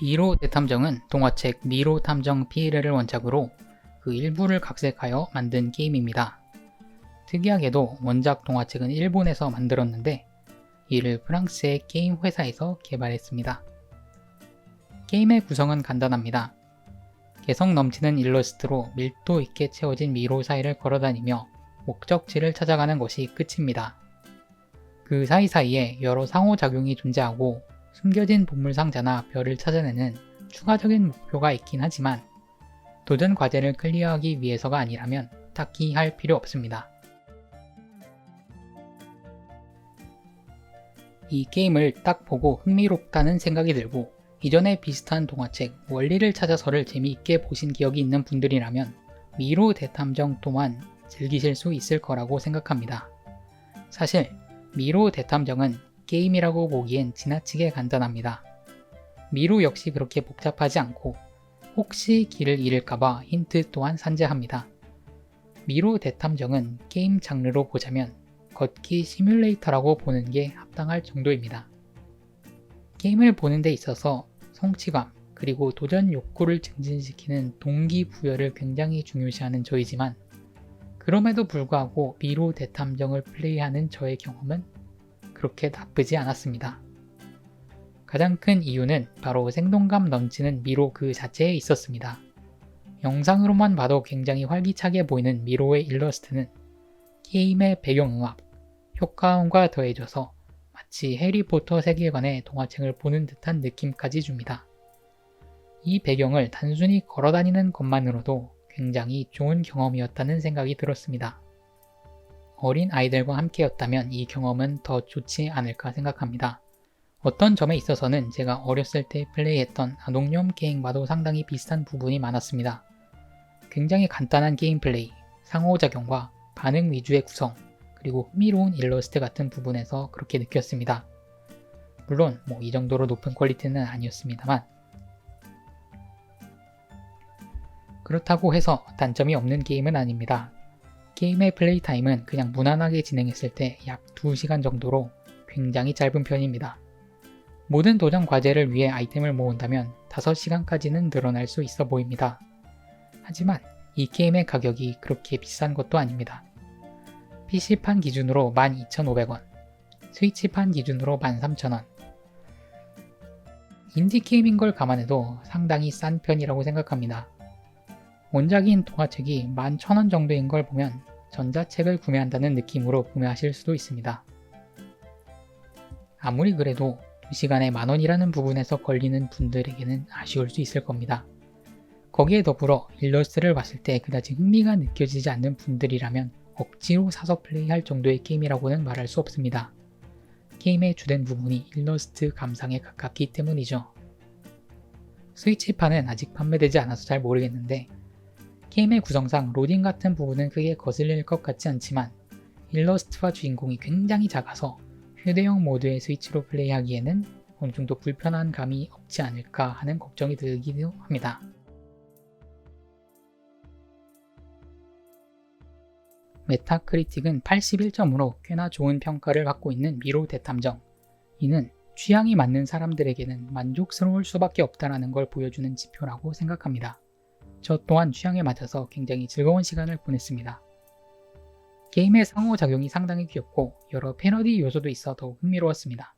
미로 대탐정은 동화책 미로 탐정 피에르를 원작으로 그 일부를 각색하여 만든 게임입니다. 특이하게도 원작 동화책은 일본에서 만들었는데 이를 프랑스의 게임 회사에서 개발했습니다. 게임의 구성은 간단합니다. 개성 넘치는 일러스트로 밀도 있게 채워진 미로 사이를 걸어다니며 목적지를 찾아가는 것이 끝입니다. 그 사이사이에 여러 상호작용이 존재하고 숨겨진 보물 상자나 별을 찾아내는 추가적인 목표가 있긴 하지만 도전 과제를 클리어하기 위해서가 아니라면 딱히 할 필요 없습니다. 이 게임을 딱 보고 흥미롭다는 생각이 들고 이전에 비슷한 동화책 원리를 찾아서를 재미있게 보신 기억이 있는 분들이라면 미로 대탐정 또한 즐기실 수 있을 거라고 생각합니다. 사실 미로 대탐정은 게임이라고 보기엔 지나치게 간단합니다. 미로 역시 그렇게 복잡하지 않고 혹시 길을 잃을까봐 힌트 또한 산재합니다. 미로 대탐정은 게임 장르로 보자면 걷기 시뮬레이터라고 보는 게 합당할 정도입니다. 게임을 보는 데 있어서 성취감 그리고 도전 욕구를 증진시키는 동기부여를 굉장히 중요시하는 저이지만 그럼에도 불구하고 미로 대탐정을 플레이하는 저의 경험은 그렇게 나쁘지 않았습니다. 가장 큰 이유는 바로 생동감 넘치는 미로 그 자체에 있었습니다. 영상으로만 봐도 굉장히 활기차게 보이는 미로의 일러스트는 게임의 배경음악, 효과음과 더해져서 마치 해리포터 세계관의 동화책을 보는 듯한 느낌까지 줍니다. 이 배경을 단순히 걸어다니는 것만으로도 굉장히 좋은 경험이었다는 생각이 들었습니다. 어린 아이들과 함께였다면 이 경험은 더 좋지 않을까 생각합니다. 어떤 점에 있어서는 제가 어렸을 때 플레이했던 아동용 게임과도 상당히 비슷한 부분이 많았습니다. 굉장히 간단한 게임 플레이, 상호작용과 반응 위주의 구성, 그리고 흥미로운 일러스트 같은 부분에서 그렇게 느꼈습니다. 물론 뭐 이 정도로 높은 퀄리티는 아니었습니다만 그렇다고 해서 단점이 없는 게임은 아닙니다. 게임의 플레이 타임은 그냥 무난하게 진행했을 때 약 2시간 정도로 굉장히 짧은 편입니다. 모든 도전 과제를 위해 아이템을 모은다면 5시간까지는 늘어날 수 있어 보입니다. 하지만 이 게임의 가격이 그렇게 비싼 것도 아닙니다. PC판 기준으로 12,500원, 스위치판 기준으로 13,000원. 인디 게임인 걸 감안해도 상당히 싼 편이라고 생각합니다. 원작인 동화책이 11,000원 정도인 걸 보면 전자책을 구매한다는 느낌으로 구매하실 수도 있습니다. 아무리 그래도 2시간에 만원이라는 부분에서 걸리는 분들에게는 아쉬울 수 있을 겁니다. 거기에 더불어 일러스트를 봤을 때 그다지 흥미가 느껴지지 않는 분들이라면 억지로 사서 플레이할 정도의 게임이라고는 말할 수 없습니다. 게임의 주된 부분이 일러스트 감상에 가깝기 때문이죠. 스위치판은 아직 판매되지 않아서 잘 모르겠는데 게임의 구성상 로딩 같은 부분은 크게 거슬릴 것 같지 않지만 일러스트와 주인공이 굉장히 작아서 휴대용 모드의 스위치로 플레이하기에는 어느 정도 불편한 감이 없지 않을까 하는 걱정이 들기도 합니다. 메타크리틱은 81점으로 꽤나 좋은 평가를 받고 있는 미로 대탐정. 이는 취향이 맞는 사람들에게는 만족스러울 수밖에 없다는 걸 보여주는 지표라고 생각합니다. 저 또한 취향에 맞아서 굉장히 즐거운 시간을 보냈습니다. 게임의 상호작용이 상당히 귀엽고 여러 패러디 요소도 있어 더욱 흥미로웠습니다.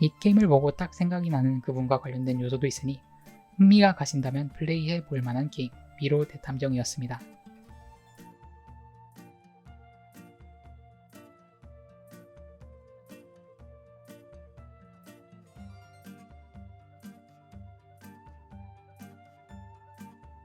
이 게임을 보고 딱 생각이 나는 그분과 관련된 요소도 있으니 흥미가 가신다면 플레이해 볼 만한 게임 미로 대탐정이었습니다.